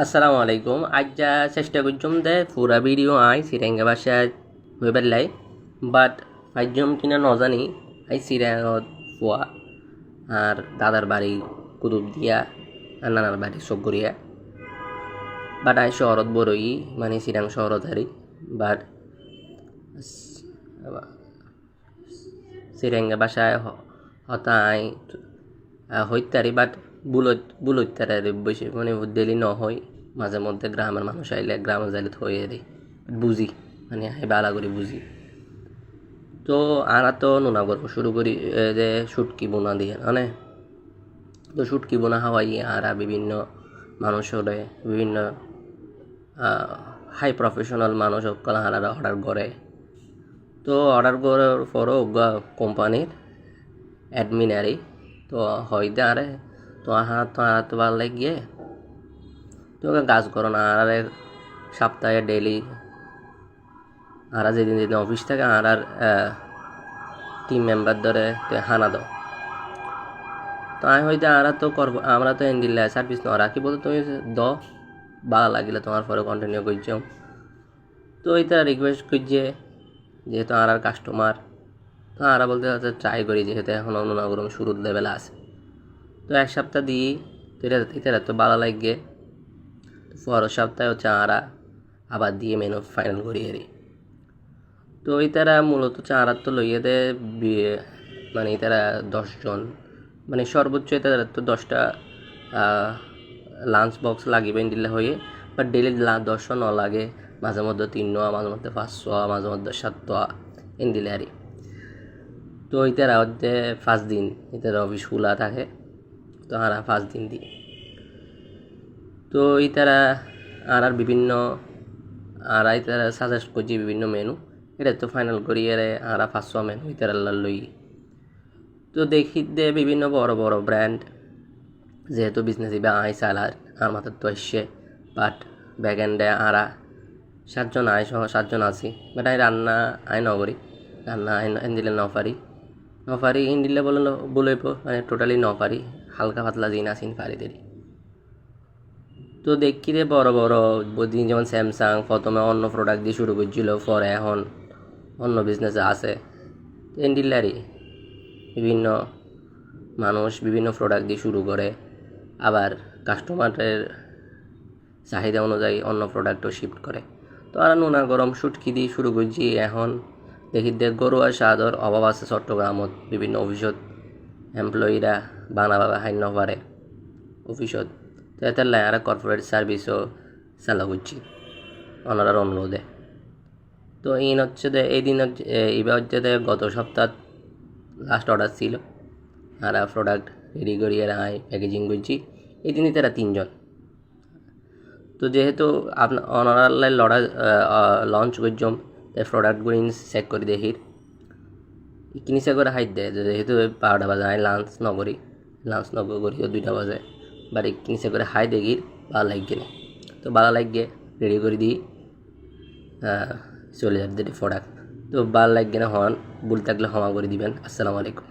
আসসালামু আলাইকুম। আজ যা চেষ্টা করছুম দে পুরা ভিডিও আই সিরেঙ্গা ভাষায় হয়ে পেলাই বাট আজম কিনা নজানি, আই সিরাঙত ফুয়া, আর দাদার বাড়ি কুতুব দিয়া, আর নানার বাড়ি সগরিয়া বাট আই শহরত বড়ই মানে সিরাং শহরত হারি বাট সিরেঙ্গা ভাষায় হতাই হইতারি বাট বুলত বুলত্যারে বেশি মানে ডেলি নহয়, মাঝে মধ্যে গ্রামের মানুষ আইলে, গ্রামে যাইলে থই এরি বুঝি মানে আমি বালা করে বুঝি। তো আরা তো নোনা গল্প শুরু করি যে শুটকি বোনা দিয়ে মানে তো শুটকি বোনা হাওয়াই আরা বিভিন্ন মানুষরে, বিভিন্ন হাই প্রফেশনাল মানুষ সকল হারারা অর্ডার করে। তো অর্ডার করার পরও কোম্পানির অ্যাডমিনারি তো হয়তো আরে তো আহা তো আহা তো ভালো লাগিয়ে তো কাজ করো না আর সপ্তাহে ডেলি আর যেদিন যেদিন অফিস থাকে আর আর টিম মেম্বার ধরে তো হানা দাও। তো আমি হয়তো আর তো করব, আমরা তো এন দিলে সার্ভিস না রাখি বলতো তুমি দ ভালো লাগিলে তোমার পরে কন্টিনিউ করছ। তো ওইটা রিকোয়েস্ট করছে, যেহেতু আর আর কাস্টমার তো আরা বলতে ট্রাই করি, যেহেতু এখন অনুনাগরম শুরুর লেভেলে আছে। তো এক সপ্তাহ দিই তো এটা এটা তো ভালো লাগে পরের সপ্তাহে হচ্ছে আরা আবার দিয়ে মেনু ফাইনাল করি এরি তো এই তারা মূলত চারা তো লইয়ে দেয় মানে তারা দশজন। মানে সর্বোচ্চ তারা তো দশটা লাঞ্চ বক্স লাগিবে দিলে হয়ে বাট ডেলি দশশো ন লাগে মাঝে মধ্যে তিন নোয়া মাঝে মধ্যে পাঁচশো মাঝে মধ্যে সাতশো এন দিলে আরই। তো ওইটারা হচ্ছে পাঁচ দিন এটার অফিস খোলা থাকে। তো আর পাঁচ দিন দিই তো এই তারা আর আর বিভিন্ন আর এই তারা সাজেস্ট করছি বিভিন্ন মেনু এটা তো ফাইনাল করি, এর আর পাঁচশো মেনু এই তারা লই। তো দেখি দে বিভিন্ন বড় বড় ব্র্যান্ড যেহেতু বিজনেস বা আই সালার আর মাথার তো আসছে। বাট ব্যাগেন্ডে আরা সাতজন আয় সহ সাতজন আছি। বাট আই রান্না আই নগরি রান্না আই দিলে নপারি নপারি ইন দিলে বলে বলে মানে টোটালি নপারি হালকা পাতলা জিন আসিন পারিদেরই তো দেখি রে বড় বড় দিন যেমন স্যামসাং প্রথমে অন্য প্রোডাক্ট দিয়ে শুরু করছিল, পরে এখন অন্য বিজনেসে আছে। এন্ডিলারই বিভিন্ন মানুষ বিভিন্ন প্রোডাক্ট দিয়ে শুরু করে, আবার কাস্টমারের চাহিদা অনুযায়ী অন্য প্রোডাক্টও শিফট করে। তো আর নোনা গরম শুটকি দিয়ে শুরু করছি, এখন দেখি দেখ গরুয়া স্বাদর অভাব আছে চট্টগ্রামত বিভিন্ন অফিসত এমপ্লয়িরা বাংলা ভাবে হান্য পারে অফিসত তো এতে আর কর্পোরেট সার্ভিসও চালু করছি ওনারার অনুরোধে। তো ইন হচ্ছে যে, এই দিন হচ্ছে এবার হচ্ছে যে গত সপ্তাহ লাস্ট অর্ডার ছিল। আর প্রোডাক্ট রেডি করিয়ে আই প্যাকেজিং করছি। এই দিনই তারা তিনজন। তো যেহেতু আপনার অনারাল লড়া লঞ্চ করছম, তাই প্রোডাক্টগুলো চেক করে দেখির কিনিসা করে হাইট দেয় যেহেতু বারোটা বাজে আমি লাঞ্চ নগরী, লাঞ্চ নগর দুইটা বাজে, বাট কিনিসা করে হাই দেখি ভালো লাগে না তো ভালো লাগে রেডি করে দিই চলে যাবে প্রোডাক্ট তো ভালো লাগে না হন ভুল থাকলে ক্ষমা করে দিবেন। আসসালামু আলাইকুম।